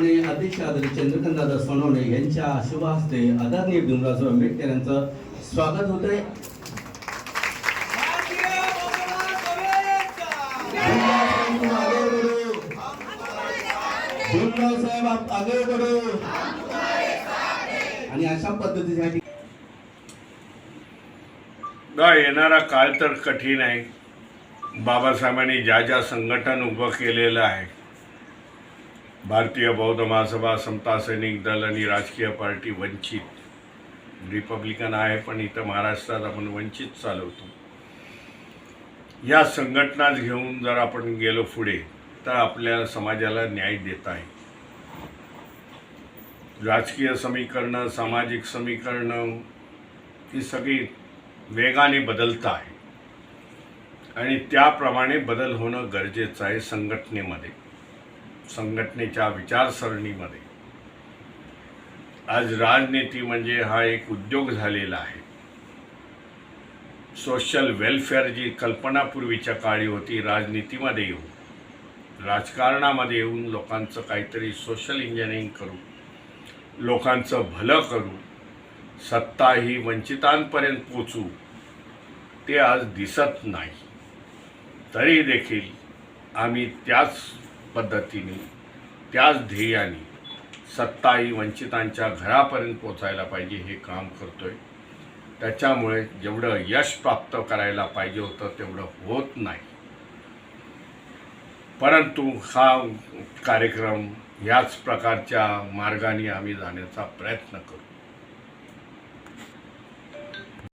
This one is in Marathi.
आदरणीय चंद्रकांतदादा सोनवणे यांच्या शुभ हस्ते आदरणीय भीमराव आंबेडकर यांचं स्वागत होत आहे साहेब आणि अशा पद्धतीसाठी येणारा काळ तर कठीण आहे. बाबासाहेबांनी ज्या ज्या संघटन उभं केलेलं आहे भारतीय बौद्ध महासभा समता सैनिक दल आणि राजकीय पार्टी वंचित. रिपब्लिकन आहे पण इथं महाराष्ट्रात आपण वंचित चालवतो. या संघटनाच घेऊन जर आपण गेलो पुढे तर आपल्या समाजाला न्याय देता आहे. राजकीय समीकरणं सामाजिक समीकरणं ही सगळी वेगाने बदलत आहे. आणि त्याप्रमाणे बदल होणं गरजेचं आहे संघटनेमध्ये. संघटनेच्या विचारसरणीमध्ये. आज राजनीती म्हणजे हा एक उद्योग झालेला आहे. सोशल वेलफेअर जी कल्पनापूर्वीच्या काळी होती राजनीतीमध्ये येऊन राजकारणामध्ये येऊन लोकांचं काहीतरी सोशल इंजिनिअरिंग करू लोकांचं भलं करू सत्ता ही वंचितांपर्यंत पोचू ते आज दिसत नाही. तरी देखील आम्ही त्याच पद्धतीने त्याच ध्येयाने सत्ताही वंचितांच्या घरापर्यंत पोचायला पाहिजे हे काम करतो आहे त्याच्यामुळे जेवढं यश प्राप्त करायला पाहिजे होतं तेवढं होत नाही. परंतु हा कार्यक्रम ह्याच प्रकारच्या मार्गाने आम्ही जाण्याचा प्रयत्न करू.